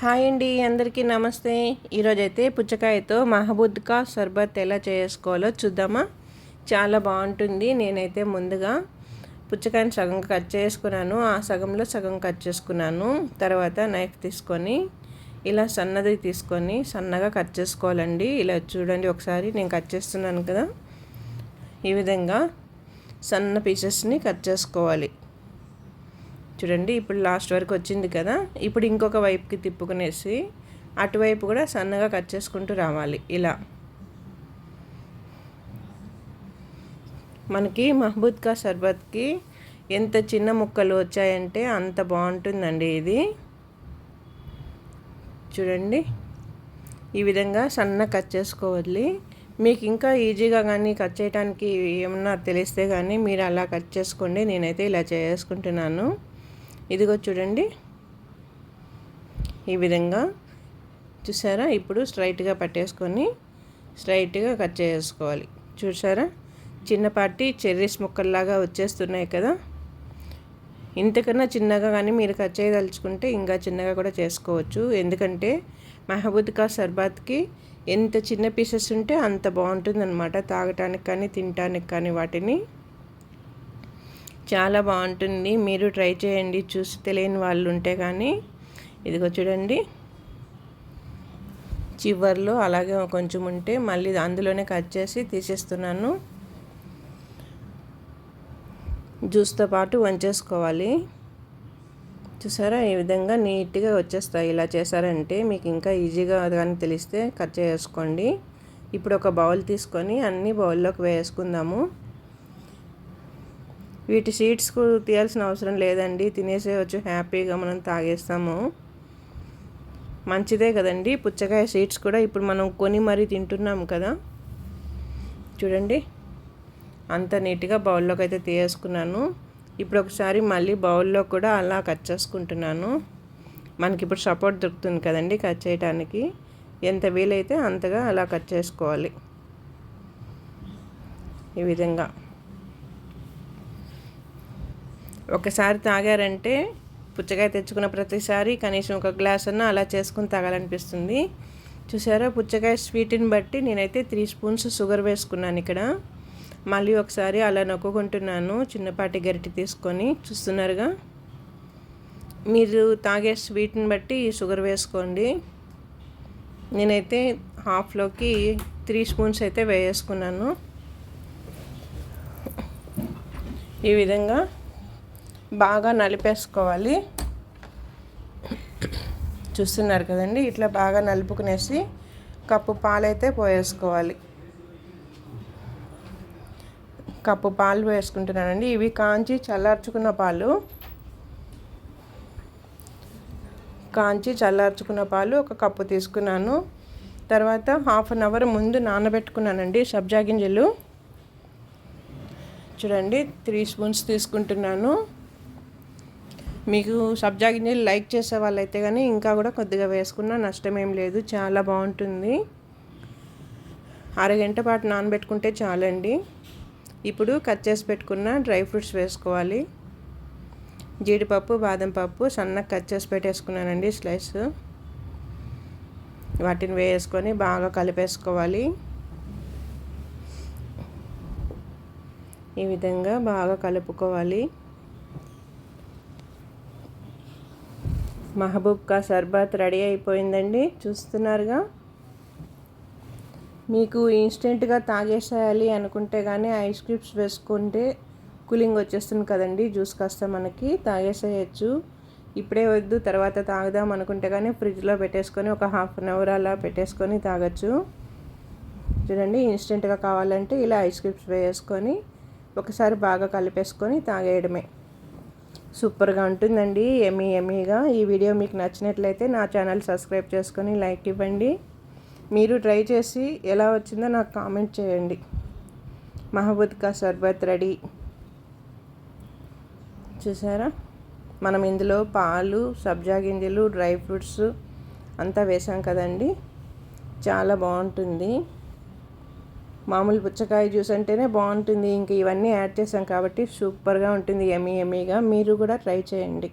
Hi అండి అందరికీ నమస్తే. ఈరోజైతే పుచ్చకాయతో మహబూద్కా సర్బత్ ఎలా చేసుకోవాలో చూద్దామా? చాలా బాగుంటుంది. నేనైతే ముందుగా పుచ్చకాయని సగం కట్ చేసుకున్నాను. ఆ సగంలో సగం కట్ చేసుకున్నాను. తర్వాత నైఫ్ తీసుకొని ఇలా సన్నది తీసుకొని సన్నగా కట్ చేసుకోవాలండి. ఇలా చూడండి ఒకసారి నేను కట్ చేస్తున్నాను కదా. ఈ విధంగా సన్న పీసెస్ని కట్ చేసుకోవాలి. చూడండి ఇప్పుడు లాస్ట్ వరకు వచ్చింది కదా. ఇప్పుడు ఇంకొక వైపుకి తిప్పుకునేసి అటువైపు కూడా సన్నగా కట్ చేసుకుంటూ రావాలి ఇలా. మనకి మహబూద్ కా షర్బత్కి ఎంత చిన్న ముక్కలు వచ్చాయంటే అంత బాగుంటుందండి ఇది. చూడండి ఈ విధంగా సన్న కట్ చేసుకోవాలి. మీకు ఇంకా ఈజీగా కానీ కట్ చేయడానికి ఏమన్నా తెలిస్తే కానీ మీరు అలా కట్ చేసుకోండి. నేనైతే ఇలా చేసుకుంటున్నాను. ఇదిగో చూడండి. ఈ విధంగా చూసారా? ఇప్పుడు స్ట్రైట్గా పట్టేసుకొని స్ట్రైట్గా కట్ చేసుకోవాలి. చూసారా? చిన్నపాటి చెర్రీస్ ముక్కల్లాగా వచ్చేస్తున్నాయి కదా? ఇంతకన్నా చిన్నగా కానీ మీరు కట్ చేయదలుచుకుంటే ఇంకా చిన్నగా కూడా చేసుకోవచ్చు. ఎందుకంటే మెహబూద్ కా సర్బాత్కి ఎంత చిన్న పీసెస్ ఉంటే అంత బాగుంటుందన్నమాట. తాగటానికి కానీ తినటానికి కానీ వాటిని. చాలా బాగుంటుంది. మీరు ట్రై చేయండి. చూసి తెలియని వాళ్ళు ఉంటే కానీ. ఇదిగో చూడండి. చివర్లో అలాగే కొంచెం ఉంటే మళ్ళీ అందులోనే కట్ చేసి తీసేస్తున్నాను. జ్యూస్తో పాటు వంచేసుకోవాలి. చూసారా? ఈ విధంగా నీట్గా వచ్చేస్తాయి. ఇలా చేశారంటే మీకు ఇంకా ఈజీగా కానీ తెలిస్తే కట్ చేసుకోండి. ఇప్పుడు ఒక బౌల్ తీసుకొని అన్ని బౌల్లోకి వేసుకుందాము. వీటి సీడ్స్ తీయాల్సిన అవసరం లేదండి. తినేసేయచ్చు హ్యాపీగా మనం తాగేస్తాము. మంచిదే కదండి. పుచ్చకాయ సీడ్స్ కూడా ఇప్పుడు మనం కొని మరీ తింటున్నాం కదా. చూడండి. అంత నీట్గా బౌల్లోకి అయితే తీయేసుకున్నాను. ఇప్పుడు ఒకసారి మళ్ళీ బౌల్లో కూడా అలా కట్ చేసుకుంటున్నాను. మనకి ఇప్పుడు సపోర్ట్ దొరుకుతుంది కదండి కట్ చేయడానికి ఎంత వీలైతే అంతగా అలా కట్ చేసుకోవాలి. ఈ విధంగా. ఒకసారి తాగారంటే పుచ్చకాయ తెచ్చుకున్న ప్రతిసారి కనీసం ఒక గ్లాస్ అన్న అలా చేసుకుని తాగాలనిపిస్తుంది. చూసారా? పుచ్చకాయ స్వీట్ని బట్టి నేనైతే త్రీ స్పూన్స్ షుగర్ వేసుకున్నాను ఇక్కడ. మళ్ళీ ఒకసారి అలా నొక్కుంటున్నాను చిన్నపాటి గరిటి తీసుకొని. చూస్తున్నారుగా? మీరు తాగే స్వీట్ని బట్టి షుగర్ వేసుకోండి. నేనైతే హాఫ్లోకి త్రీ స్పూన్స్ అయితే వేసుకున్నాను. ఈ విధంగా బాగా నలిపేసుకోవాలి. చూస్తున్నారు కదండి ఇట్లా బాగా నలుపుకునేసి కప్పు పాలైతే పోయేసుకోవాలి. కప్పు పాలు వేసుకుంటున్నానండి ఇవి కాంచి చల్లార్చుకున్న పాలు. కాంచి చల్లార్చుకున్న పాలు ఒక కప్పు తీసుకున్నాను. తర్వాత హాఫ్ అన్ అవర్ ముందు నానబెట్టుకున్నానండి సబ్జా గింజలు. చూడండి త్రీ స్పూన్స్ తీసుకుంటున్నాను. మీకు సబ్జా గింజలు లైక్ చేసే వాళ్ళైతే కానీ ఇంకా కూడా కొద్దిగా వేసుకున్నా నష్టం ఏం లేదు. చాలా బాగుంటుంది. అరగంట పాటు నానబెట్టుకుంటే చాలండి. ఇప్పుడు కట్ చేసి పెట్టుకున్న డ్రై ఫ్రూట్స్ వేసుకోవాలి. జీడిపప్పు బాదం పప్పు సన్నగా కట్ చేసి పెట్టేసుకున్నానండి స్లైస్. వాటిని వేసుకొని బాగా కలిపేసుకోవాలి. ఈ విధంగా బాగా కలుపుకోవాలి. మహబూబ్ కా సర్బత్ రెడీ అయిపోయిందండి. చూస్తున్నారుగా. మీకు ఇన్స్టెంట్గా తాగేసేయాలి అనుకుంటే కానీ ఐస్ క్రీమ్స్ వేసుకుంటే కూలింగ్ వచ్చేస్తుంది కదండి. జ్యూస్ కాస్త మనకి తాగేసేయచ్చు. ఇప్పుడే వద్దు తర్వాత తాగుదాం అనుకుంటే కానీ ఫ్రిడ్జ్లో పెట్టేసుకొని ఒక హాఫ్ అన్ అవర్ అలా పెట్టేసుకొని తాగొచ్చు. చూడండి ఇన్స్టెంట్గా కావాలంటే ఇలా ఐస్ క్రీమ్స్ వేసుకొని ఒకసారి బాగా కలిపేసుకొని తాగేయడమే. సూపర్గా ఉంటుందండి ఎమీ ఎమీగా ఈ వీడియో మీకు నచ్చినట్లయితే నా ఛానల్ సబ్స్క్రైబ్ చేసుకొని లైక్ ఇవ్వండి. మీరు ట్రై చేసి ఎలా వచ్చిందో నాకు కామెంట్ చేయండి. మహబూద్ కా సర్బత్ రెడీ. చూసారా? మనం ఇందులో పాలు సబ్జా గింజలు డ్రై ఫ్రూట్స్ అంతా వేసాం కదండి. చాలా బాగుంటుంది. మామూలు పుచ్చకాయ జ్యూస్ అంటేనే బాగుంటుంది. ఇంక ఇవన్నీ యాడ్ చేసాం కాబట్టి సూపర్గా ఉంటుంది. ఎమీ ఎమీగా మీరు కూడా ట్రై చేయండి.